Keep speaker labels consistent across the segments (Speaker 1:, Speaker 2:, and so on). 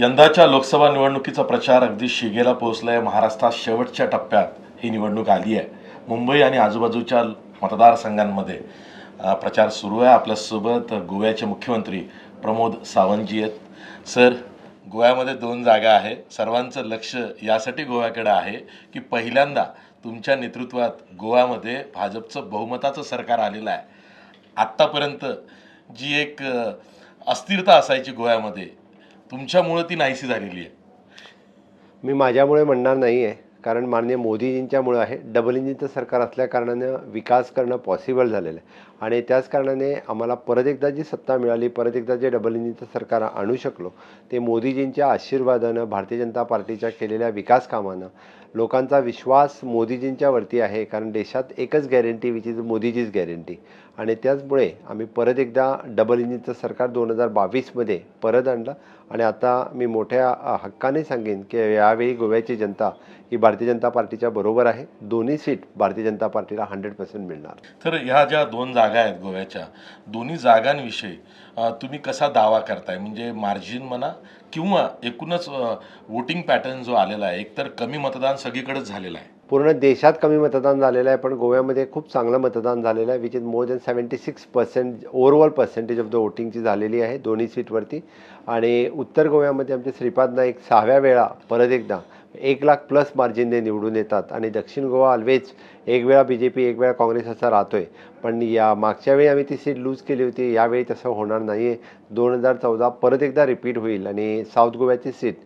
Speaker 1: यंदाच्या लोकसभा निवडणुकीचा प्रचार अगदी शिगेला पोहोचलाय. महाराष्ट्रात शेवटच्या टप्प्यात ही निवडणूक आली आहे. मुंबई आणि आजूबाजूच्या मतदारसंघांमध्ये प्रचार सुरू आहे. आपल्यासोबत गोव्याचे मुख्यमंत्री प्रमोद सावंतजी आहेत. सर गोव्यामध्ये दोन जागा आहे. सर्वांचं लक्ष यासाठी गोव्याकडे आहे की पहिल्यांदा तुमच्या नेतृत्वात गोव्यामध्ये भाजपचं बहुमताचं सरकार आलेलं आहे. आत्तापर्यंत जी एक अस्थिरता असायची गोव्यामध्ये तुमच्यामुळं ती नाहीशी झालेली आहे.
Speaker 2: मी माझ्यामुळे म्हणणार नाही आहे. कारण माननीय मोदीजींच्यामुळं आहे. डबल इंजिनचं सरकार असल्या कारणानं विकास करणं पॉसिबल झालेलं आहे. आणि त्याच कारणाने आम्हाला परत एकदा जी सत्ता मिळाली परत एकदा जे डबल इंजिनचं सरकार आणू शकलो ते मोदीजींच्या आशीर्वादानं भारतीय जनता पार्टीच्या केलेल्या विकास कामानं लोकांचा विश्वास मोदीजींच्यावरती आहे कारण देशात एकच गॅरंटी विच इज मोदीजीच गॅरंटी आणि त्याचमुळे आम्ही परत एकदा डबल इंजिनचं सरकार दोन हजार बावीसमध्ये परत आणलं. आणि आता मी मोठ्या हक्काने सांगेन की यावेळी गोव्याची जनता ही भारतीय जनता पार्टीच्या बरोबर आहे. दोन्ही सीट भारतीय जनता पार्टीला हंड्रेड पर्सेंट मिळणार.
Speaker 1: तर ह्या ज्या दोन जागा जागा आहेत गोव्याच्या. दोन्ही जागांविषयी तुम्ही कसा दावा करताय? म्हणजे मार्जिन म्हणा किंवा एकूणच वोटिंग पॅटर्न जो आलेला आहे एकतर कमी मतदान सगळीकडेच झालेलं आहे.
Speaker 2: पूर्ण देशात कमी मतदान झालेलं आहे पण गोव्यामध्ये खूप चांगलं मतदान झालेलं आहे which is more than seventy six percent overall percentage of the वोटिंगची झालेली आहे दोन्ही सीटवरती आणि उत्तर गोव्यामध्ये आमचे श्रीपाद नाईक सहाव्या वेळा परत एकदा एक लाख प्लस मार्जिनने निवडून येतात. आणि दक्षिण गोवा ऑलवेज एक वेळा बी जे पी एक वेळा काँग्रेस असा राहतो आहे पण या मागच्या वेळी आम्ही ती सीट लूज केली होती. यावेळी तसं होणार नाही आहे दोन हजार चौदा परत एकदा रिपीट होईल. आणि साऊथ गोव्याची सीट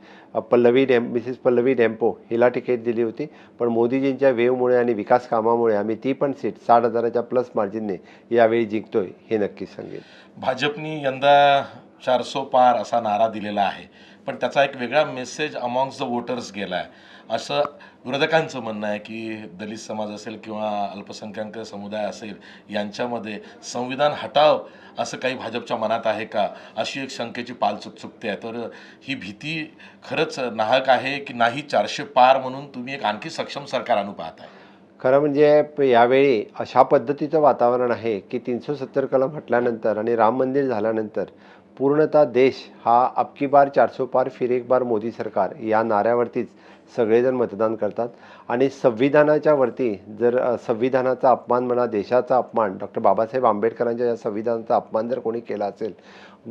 Speaker 2: पल्लवी डेम मिसेस पल्लवी डेम्पो हिला तिकीट दिली होती. पण मोदीजींच्या वेवमुळे आणि विकास कामामुळे आम्ही ती पण सीट साठ हजाराच्या प्लस मार्जिनने यावेळी जिंकतोय हे नक्कीच सांगेल
Speaker 1: भाजपनी यंदा चारसो पार असा नारा दिलेला आहे. पण त्याचा एक वेगळा मेसेज अमॉंग्स द वोटर्स गेला आहे असं विरोधकांचं म्हणणं आहे की दलित समाज असेल किंवा अल्पसंख्याक समुदाय असेल यांच्यामध्ये संविधान हटाव असं काही भाजपच्या मनात आहे का? अशी एक शंकेची पाल चुकचुकते आहे. तर ही भीती खरंच नाहक आहे की नाही चारशे पार म्हणून तुम्ही एक आणखी सक्षम सरकार आणू पाहताय?
Speaker 2: खरं म्हणजे यावेळी अशा पद्धतीचं वातावरण आहे की तीनशे सत्तर कलम हटल्यानंतर आणि राम मंदिर झाल्यानंतर पूर्णतः देश हा अबकी बार चारसो पार फिर एक बार मोदी सरकार या नाऱ्यावरतीच सगळेजण मतदान करतात. आणि संविधानाच्या वरती जर संविधानाचा अपमान म्हणा देशाचा अपमान डॉक्टर बाबासाहेब आंबेडकरांच्या या संविधानाचा अपमान जर कोणी केला असेल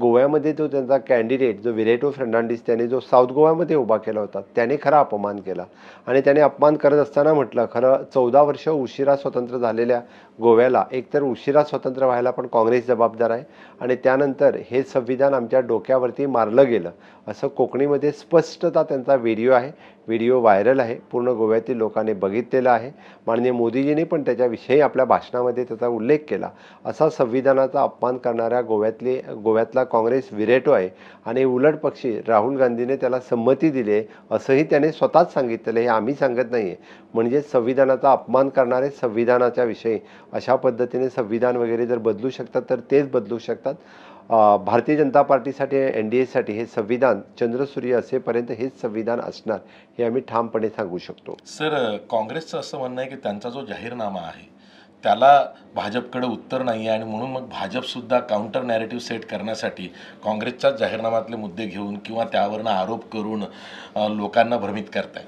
Speaker 2: गोव्यामध्ये जो त्यांचा कॅन्डिडेट जो विरेटो फर्नांडिस त्याने जो साऊथ गोव्यामध्ये उभा केला होता त्याने खरा अपमान केला. आणि त्याने अपमान करत असताना म्हटलं खरं चौदा वर्ष उशिरा स्वतंत्र झालेल्या गोव्याला. एकतर उशिरा स्वतंत्र व्हायला पण काँग्रेस जबाबदार आहे आणि त्यानंतर हे संविधान आमच्या डोक्यावरती मारलं गेलं. असं कोकणीमध्ये स्पष्टता त्यांचा व्हिडिओ आहे. व्हिडिओ व्हायरल आहे. पूर्ण गोव्यातील लोकांनी बघितलेला आहे. माननीय मोदीजींनी पण त्याच्याविषयी आपल्या भाषणामध्ये त्याचा उल्लेख केला. असा संविधानाचा अपमान करणाऱ्या गोव्यातली गोव्यातला काँग्रेस विरेटो आहे आणि उलट पक्षी राहुल गांधीने त्याला संमती दिली आहे असंही त्याने स्वतःच सांगितलेलं हे आम्ही सांगत नाही आहे म्हणजे संविधानाचा अपमान करणारे संविधानाच्या विषयी. अशा पद्धतीने संविधान वगैरे जर बदलू शकतात तर तेच बदलू शकतात. भारतीय जनता पार्टीसाठी एन डी एसाठी हे संविधान चंद्रसूर्य असेपर्यंत हेच संविधान असणार हे आम्ही ठामपणे सांगू शकतो.
Speaker 1: सर काँग्रेसचं असं म्हणणं आहे की त्यांचा जो जाहीरनामा आहे त्याला भाजपकडे उत्तर नाही आहे आणि म्हणून मग भाजपसुद्धा काउंटर नॅरेटिव्ह सेट करण्यासाठी काँग्रेसच्याच जाहीरनाम्यातले मुद्दे घेऊन किंवा त्यावरनं आरोप करून लोकांना भ्रमित करताय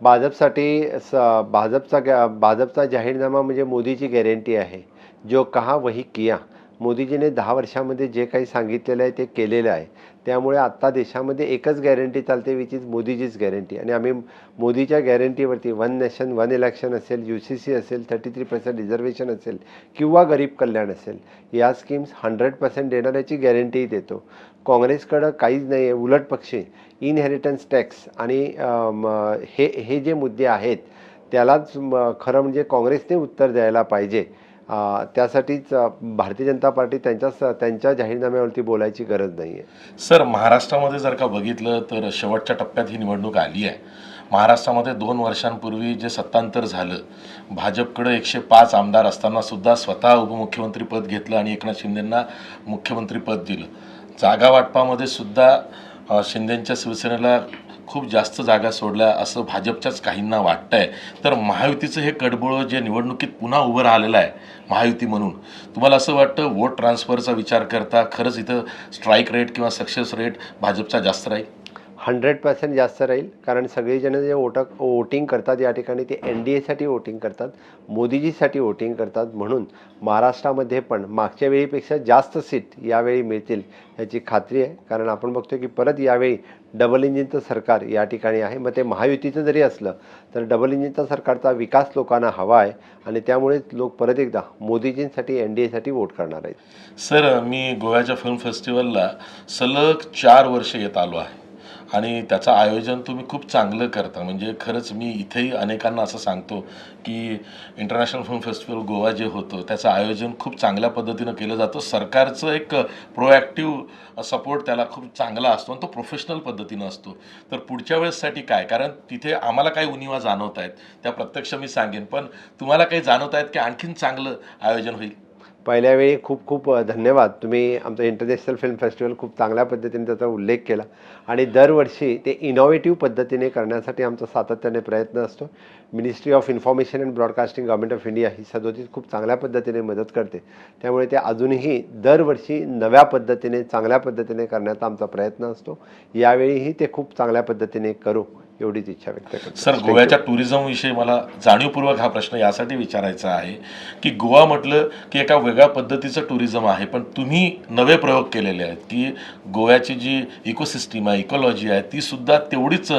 Speaker 2: भाजपसाठी स भाजपचा गॅ- भाजपचा जाहीरनामा म्हणजे मोदीची गॅरंटी आहे. जो कहा वही किया. मोदीजीने दहा वर्षामध्ये जे काही सांगितलेलं आहे ते केलेलं आहे. त्यामुळे आत्ता देशामध्ये एकच गॅरंटी चालते विच इज मोदीचीच गॅरंटी आणि आम्ही मोदीच्या गॅरंटीवरती वन नेशन वन इलेक्शन असेल यू सी सी असेल थर्टी थ्री पर्सेंट रिझर्वेशन असेल किंवा गरीब कल्याण असेल या स्कीम्स हंड्रेड पर्सेंट देणाऱ्याची गॅरंटीही देतो. काँग्रेसकडं काहीच नाही आहे उलट पक्षी इनहेरिटन्स टॅक्स आणि हे हे जे मुद्दे आहेत त्यालाच खरं म्हणजे काँग्रेसने उत्तर द्यायला पाहिजे. त्यासाठीच भारतीय जनता पार्टी त्यांच्या त्यांच्या जाहीरनाम्यावरती बोलायची गरज नाही आहे
Speaker 1: सर महाराष्ट्रामध्ये जर का बघितलं तर शेवटच्या टप्प्यात ही निवडणूक आली आहे. महाराष्ट्रामध्ये दोन वर्षांपूर्वी जे सत्तांतर झालं भाजपकडे एकशे पाच आमदार असताना सुद्धा स्वतः उपमुख्यमंत्रीपद घेतलं आणि एकनाथ शिंदेंना मुख्यमंत्रीपद दिलं. जागा वाटपामध्ये सुद्धा शिंदेंच्या शिवसेनेला खूप जास्त जागा सोडल्या असं भाजपच्याच काहींना वाटतंय. तर महायुतीचं हे कडबोळं जे निवडणुकीत पुन्हा उभं राहिलेलं आहे महायुती म्हणून तुम्हाला असं वाटतं वोट ट्रान्सफरचा विचार करता खरंच इथं स्ट्राईक रेट किंवा सक्सेस रेट भाजपचा जास्त राहील?
Speaker 2: हंड्रेड पर्सेंट जास्त राहील. कारण सगळेजण जे वोट वोटिंग करतात या ठिकाणी ते एन डी एसाठी वोटिंग करतात मोदीजीसाठी वोटिंग करतात. म्हणून महाराष्ट्रामध्ये पण मागच्या वेळीपेक्षा जास्त सीट यावेळी मिळतील याची खात्री आहे. कारण आपण बघतो की परत यावेळी डबल इंजिनचं सरकार या ठिकाणी आहे. मग ते महायुतीचं जरी असलं तर डबल इंजिनचा सरकारचा विकास लोकांना हवा आहे. आणि त्यामुळे लोक परत एकदा मोदीजींसाठी एन डी एसाठी वोट करणार आहेत.
Speaker 1: सर मी गोव्याच्या फिल्म फेस्टिवलला सलग चार वर्ष येत आलो आहे. आणि त्याचं आयोजन तुम्ही खूप चांगलं करता. म्हणजे खरंच मी इथेही अनेकांना असं सांगतो की इंटरनॅशनल फिल्म फेस्टिवल गोवा जे होतं त्याचं आयोजन खूप चांगल्या पद्धतीनं केलं जातं. सरकारचं एक प्रोॲक्टिव्ह सपोर्ट त्याला खूप चांगला असतो आणि तो प्रोफेशनल पद्धतीनं असतो. तर पुढच्या वेळेससाठी काय? कारण तिथे आम्हाला काही उणिवा जाणवत आहेत त्या प्रत्यक्ष मी सांगेन. पण तुम्हाला काही जाणवत आहेत की आणखीन चांगलं आयोजन होईल?
Speaker 2: पहिल्या वेळी खूप खूप धन्यवाद. तुम्ही आमचं इंटरनॅशनल फिल्म फेस्टिवल खूप चांगल्या पद्धतीने त्याचा उल्लेख केला. आणि दरवर्षी ते इनोव्हेटिव्ह पद्धतीने करण्यासाठी आमचा सातत्याने प्रयत्न असतो. Ministry of information and broadcasting government of India ही सदोतीत खूप चांगल्या पद्धतीने मदत करते. त्यामुळे ते अजूनही दरवर्षी नव्या पद्धतीने चांगल्या पद्धतीने करण्याचा आमचा प्रयत्न असतो. यावेळीही ते खूप चांगल्या पद्धतीने करू. एवढीच इच्छा व्यक्त करतो.
Speaker 1: सर गोव्याच्या टुरिझम विषयी मला जाणीवपूर्वक हा प्रश्न यासाठी विचारायचा आहे की गोवा म्हटलं की एका वेगळ्या पद्धतीचं टुरिझम आहे पण तुम्ही नवे प्रयोग केलेले आहेत की गोव्याची जी इकोसिस्टीम आहे इकॉलॉजी आहे ती सुद्धा तेवढीच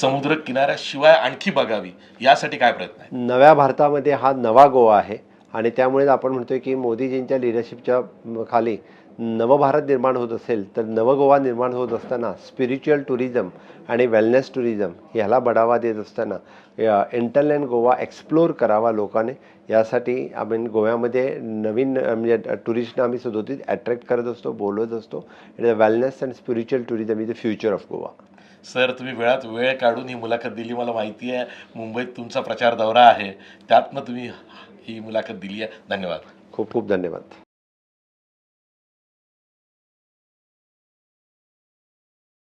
Speaker 1: समुद्र किनाऱ्याशिवाय आणखी बघावी यासाठी काय प्रयत्न आहे?
Speaker 2: नव्या भारतामध्ये हा नवा गोवा आहे आणि त्यामुळेच आपण म्हणतोय की मोदीजींच्या लिडरशिपच्या खाली नवभारत निर्माण होत असेल तर नवगोवा निर्माण होत असताना स्पिरिच्युअल टुरिझम आणि वेलनेस टुरिझम ह्याला बढावा देत असताना इंटरलँड गोवा एक्सप्लोर करावा लोकांनी. यासाठी आम्ही गोव्यामध्ये नवीन म्हणजे टुरिस्टना आम्ही सदोतीत अट्रॅक्ट करत असतो बोलवत असतो. It is wellness and spiritual tourism is the future of Goa.
Speaker 1: Sir तुम्ही वेळात वेळ काढून ही मुलाखत दिली. मला माहिती आहे मुंबईत तुमचा प्रचार दौरा आहे. त्यातनं तुम्ही ही मुलाखत दिली आहे. धन्यवाद.
Speaker 2: खूप खूप धन्यवाद.